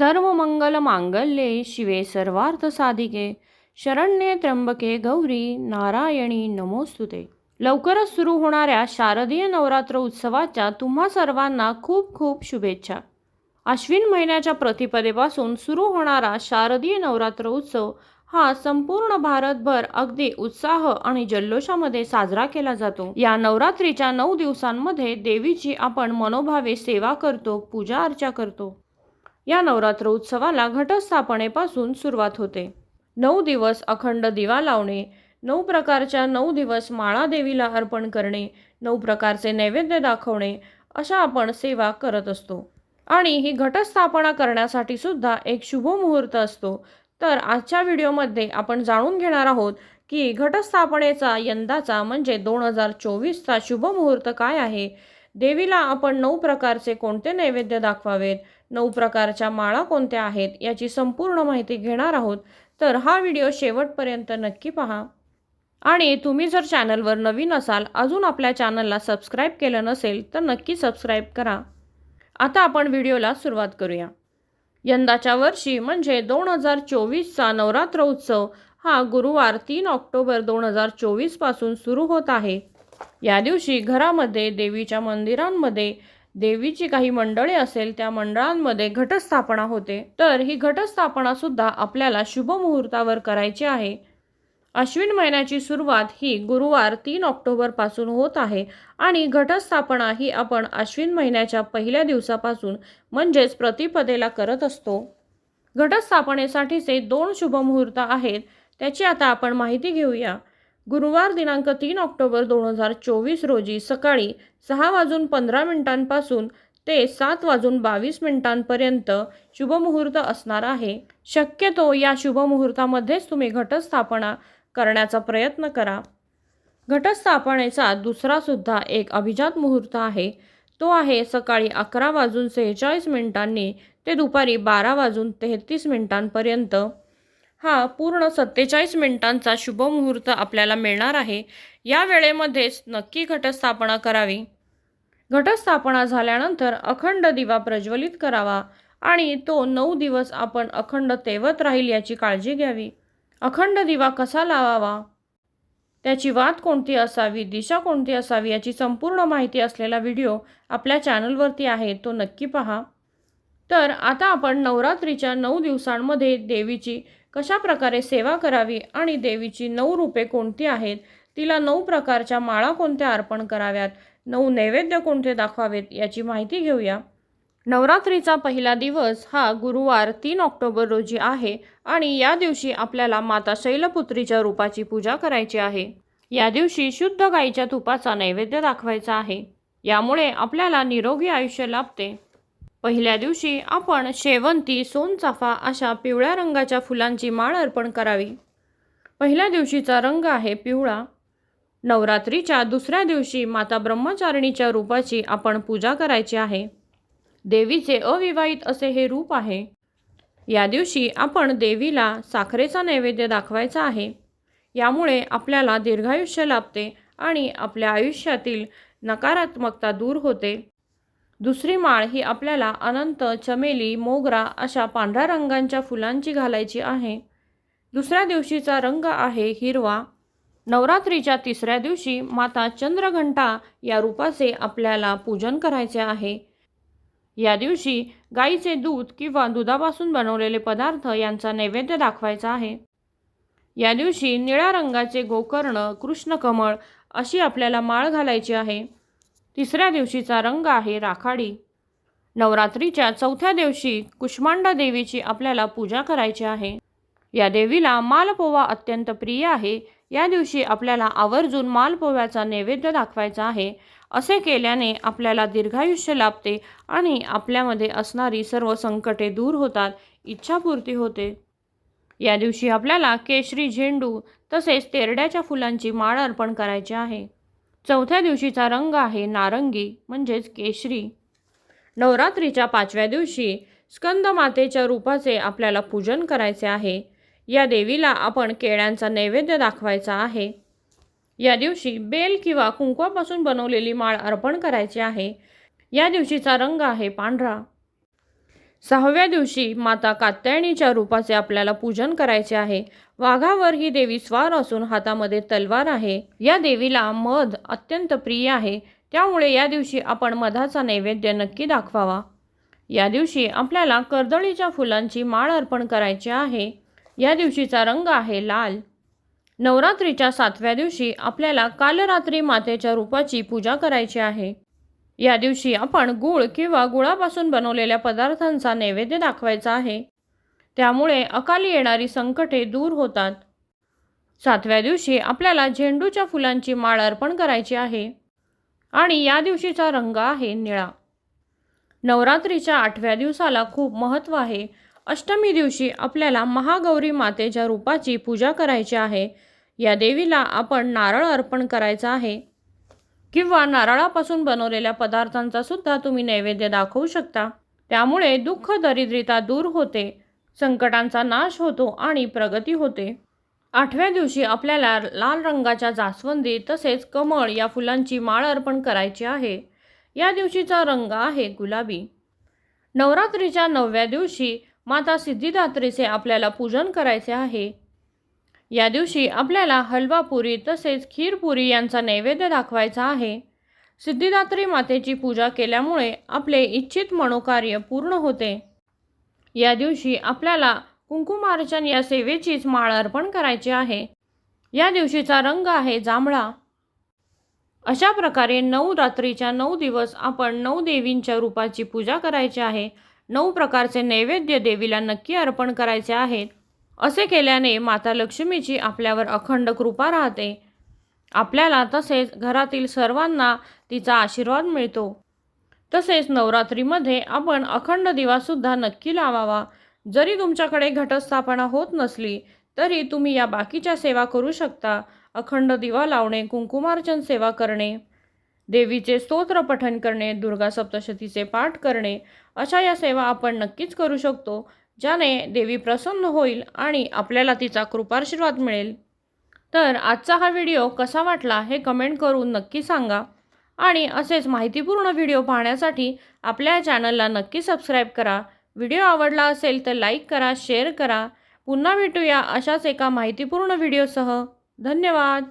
सर्व मंगल मांगल्ये शिवे सर्वार्थ साधिके. शरण्ये त्र्यंबके गौरी नारायणी नमोस्तुते. लवकरच सुरू होणाऱ्या शारदीय नवरात्र उत्सवाच्या तुम्हा सर्वांना खूप खूप शुभेच्छा. अश्विन महिन्याच्या प्रतिपदेपासून सुरू होणारा शारदीय नवरात्र उत्सव हा संपूर्ण भारतभर अगदी उत्साह आणि जल्लोषामध्ये साजरा केला जातो. या नवरात्रीच्या नऊ दिवसांमध्ये देवीची आपण मनोभावे सेवा करतो पूजा अर्चा करतो. या नवरात्र उत्सवाला घटस्थापनेपासून सुरुवात होते. नऊ दिवस अखंड दिवा लावणे नऊ प्रकारच्या नऊ दिवस माळा देवीला अर्पण करणे नऊ प्रकारचे नैवेद्य दाखवणे अशा आपण सेवा करत असतो. आणि ही घटस्थापना करण्यासाठी सुद्धा एक शुभ मुहूर्त असतो. तर आजच्या व्हिडिओमध्ये आपण जाणून घेणार आहोत की घटस्थापनेचा यंदाचा म्हणजे दोन हजार चोवीसचा शुभ मुहूर्त काय आहे देवीला आपण नऊ प्रकारचे कोणते नैवेद्य दाखवावेत? नऊ प्रकारच्या माळा कोणत्या आहेत? याची संपूर्ण माहिती घेणार आहोत. तर हा व्हिडिओ शेवटपर्यंत नक्की पहा. आणि तुम्ही जर चॅनलवर नवीन असाल अजून आपल्या चॅनलला सबस्क्राईब केलं नसेल तर नक्की सबस्क्राईब करा. आता आपण व्हिडिओला सुरुवात करूया. यंदाच्या वर्षी म्हणजे दोन हजार चोवीसचा नवरात्र उत्सव हा गुरुवार तीन ऑक्टोबर दोन हजार चोवीसपासून सुरू होत आहे. या दिवशी घरामध्ये देवीच्या मंदिरांमध्ये देवीची काही मंडळे असेल त्या मंडळांमध्ये घटस्थापना होते. तर ही घटस्थापनासुद्धा आपल्याला शुभ मुहूर्तावर करायची आहे. अश्विन महिन्याची सुरुवात ही गुरुवार तीन ऑक्टोबरपासून होत आहे आणि घटस्थापना ही आपण अश्विन महिन्याच्या पहिल्या दिवसापासून म्हणजेच प्रतिपदेला करत असतो. घटस्थापनेसाठीचे दोन शुभ मुहूर्त आहेत त्याची आता आपण माहिती घेऊया. गुरुवार दिनांक तीन ऑक्टोबर दोन हजार चोवीस रोजी सकाळी सहा वाजून पंधरा मिनिटांपासून ते सात वाजून बावीस मिनिटांपर्यंत शुभमुहूर्त असणार आहे. शक्यतो या शुभमुहूर्तामध्येच तुम्ही घटस्थापना करण्याचा प्रयत्न करा. घटस्थापनेचा दुसरासुद्धा एक अभिजात मुहूर्त आहे. तो आहे सकाळी अकरा वाजून सेहेचाळीस मिनिटांनी ते दुपारी बारा वाजून तेहतीस मिनिटांपर्यंत. हा पूर्ण सत्तेचाळीस मिनिटांचा शुभमुहूर्त आपल्याला मिळणार आहे. या वेळेमध्येच नक्की घटस्थापना करावी. घटस्थापना झाल्यानंतर अखंड दिवा प्रज्वलित करावा आणि तो नऊ दिवस आपण अखंड तेवत राहील याची काळजी घ्यावी. अखंड दिवा कसा लावावा? त्याची वात कोणती असावी? दिशा कोणती असावी? याची संपूर्ण माहिती असलेला व्हिडिओ आपल्या चॅनलवरती आहे तो नक्की पहा. तर आता आपण नवरात्रीच्या नऊ दिवसांमध्ये देवीची कशा प्रकारे सेवा करावी आणि देवीची नऊ रूपे कोणती आहेत? तिला नऊ प्रकारच्या माळा कोणत्या अर्पण कराव्यात? नऊ नैवेद्य कोणते दाखवावेत? याची माहिती घेऊया. नवरात्रीचा पहिला दिवस हा गुरुवार तीन ऑक्टोबर रोजी आहे आणि या दिवशी आपल्याला माता शैलपुत्रीच्या रूपाची पूजा करायची आहे. या दिवशी शुद्ध गाईच्या तुपाचा नैवेद्य दाखवायचा आहे. यामुळे आपल्याला निरोगी आयुष्य लाभते. पहिल्या दिवशी आपण शेवंती सोनचाफा अशा पिवळ्या रंगाच्या फुलांची माळ अर्पण करावी. पहिल्या दिवशीचा रंग आहे पिवळा. नवरात्रीच्या दुसऱ्या दिवशी माता ब्रह्मचारिणीच्या रूपाची आपण पूजा करायची आहे. देवीचे अविवाहित असे हे रूप आहे. या दिवशी आपण देवीला साखरेचा नैवेद्य दाखवायचा आहे. यामुळे आपल्याला दीर्घायुष्य लाभते आणि आपल्या आयुष्यातील नकारात्मकता दूर होते. दुसरी माळ ही आपल्याला अनंत चमेली मोगरा अशा पांढऱ्या रंगांच्या फुलांची घालायची आहे. दुसऱ्या दिवशीचा रंग आहे हिरवा. नवरात्रीच्या तिसऱ्या दिवशी माता चंद्रघंटा या रूपाचे आपल्याला पूजन करायचे आहे. या दिवशी गाईचे दूध किंवा दुधापासून बनवलेले पदार्थ यांचा नैवेद्य दाखवायचा आहे. या दिवशी निळ्या रंगाचे गोकर्ण कृष्णकमळ अशी आपल्याला माळ घालायची आहे. तिसऱ्या दिवशीचा रंग आहे राखाडी. नवरात्रीच्या चौथ्या दिवशी कुष्मांडा देवीची आपल्याला पूजा करायची आहे. या देवीला मालपोवा अत्यंत प्रिय आहे. या दिवशी आपल्याला आवर्जून मालपोव्याचा नैवेद्य दाखवायचा आहे. असे केल्याने आपल्याला दीर्घायुष्य लाभते आणि आपल्यामध्ये असणारी सर्व संकटे दूर होतात इच्छापूर्ती होते. या दिवशी आपल्याला केशरी झेंडू तसेच तेरड्याच्या फुलांची माळ अर्पण करायची आहे. चौथ्या दिवशीचा रंग आहे नारंगी म्हणजेच केशरी. नवरात्रीच्या पाचव्या दिवशी स्कंदमातेच्या रूपाचे आपल्याला पूजन करायचे आहे. या देवीला आपण केळ्यांचा नैवेद्य दाखवायचा आहे. या दिवशी बेल किंवा कुंकवापासून बनवलेली माळ अर्पण करायची आहे. या दिवशीचा रंग आहे पांढरा. सहाव्या दिवशी माता कात्यायणीच्या रूपाचे आपल्याला पूजन करायचे आहे. वाघावर ही देवी स्वार असून हातामध्ये तलवार आहे. या देवीला मध अत्यंत प्रिय आहे. त्यामुळे या दिवशी आपण मधाचा नैवेद्य नक्की दाखवावा. या दिवशी आपल्याला कर्दळीच्या फुलांची माळ अर्पण करायची आहे. या दिवशीचा रंग आहे लाल. नवरात्रीच्या सातव्या दिवशी आपल्याला कालरात्री मातेच्या रूपाची पूजा करायची आहे. या दिवशी आपण गूळ किंवा गुळापासून बनवलेल्या पदार्थांचा नैवेद्य दाखवायचा आहे. त्यामुळे अकाली येणारी संकटे दूर होतात. सातव्या दिवशी आपल्याला झेंडूच्या फुलांची माळ अर्पण करायची आहे. आणि या दिवशीचा रंग आहे निळा. नवरात्रीच्या आठव्या दिवसाला खूप महत्त्व आहे. अष्टमी दिवशी आपल्याला महागौरी मातेच्या रूपाची पूजा करायची आहे. या देवीला आपण नारळ अर्पण करायचा आहे. किंवा नारळापासून बनवलेल्या पदार्थांचा सुद्धा तुम्ही नैवेद्य दाखवू शकता. त्यामुळे दुःख दरिद्रिता दूर होते संकटांचा नाश होतो आणि प्रगती होते. आठव्या दिवशी आपल्याला लाल रंगाच्या जास्वंदी तसेच कमळ या फुलांची माळ अर्पण करायची आहे. या दिवशीचा रंग आहे गुलाबी. नवरात्रीच्या नवव्या दिवशी माता सिद्धिदात्रीचे आपल्याला पूजन करायचे आहे. या दिवशी आपल्याला हलवा पुरी तसेच खीरपुरी यांचा नैवेद्य दाखवायचा आहे. सिद्धिदात्री मातेची पूजा केल्यामुळे आपले इच्छित मनोकार्य पूर्ण होते. या दिवशी आपल्याला कुंकुमार्चन या सेवेचीच माळ अर्पण करायची आहे. या दिवशीचा रंग आहे जांभळा. अशा प्रकारे नऊ रात्रीच्या नऊ दिवस आपण नऊ देवींच्या रूपाची पूजा करायची आहे. नऊ प्रकारचे नैवेद्य देवीला नक्की अर्पण करायचे आहेत. असे केल्याने माता लक्ष्मीची आपल्यावर अखंड कृपा राहते. आपल्याला तसेच घरातील सर्वांना तिचा आशीर्वाद मिळतो. तसेच नवरात्रीमध्ये आपण अखंड दिवासुद्धा नक्की लावावा. जरी तुमच्याकडे घटस्थापना होत नसली तरी तुम्ही या बाकीच्या सेवा करू शकता. अखंड दिवा लावणे कुंकुमार्चन सेवा करणे देवीचे स्तोत्र पठण करणे दुर्गा सप्तशतीचे पाठ करणे अशा या सेवा आपण नक्कीच करू शकतो. ज्याने देवी प्रसन्न होईल आणि आपल्याला तिचा कृपाशीर्वाद मिळेल. तर आजचा हा व्हिडिओ कसा वाटला हे कमेंट करून नक्की सांगा आणि असेच माहितीपूर्ण व्हिडिओ पाहण्यासाठी आपल्या चॅनलला नक्की सबस्क्राईब करा. व्हिडिओ आवडला असेल तर लाईक करा शेअर करा. पुन्हा भेटूया अशाच एका माहितीपूर्ण व्हिडिओसह. धन्यवाद.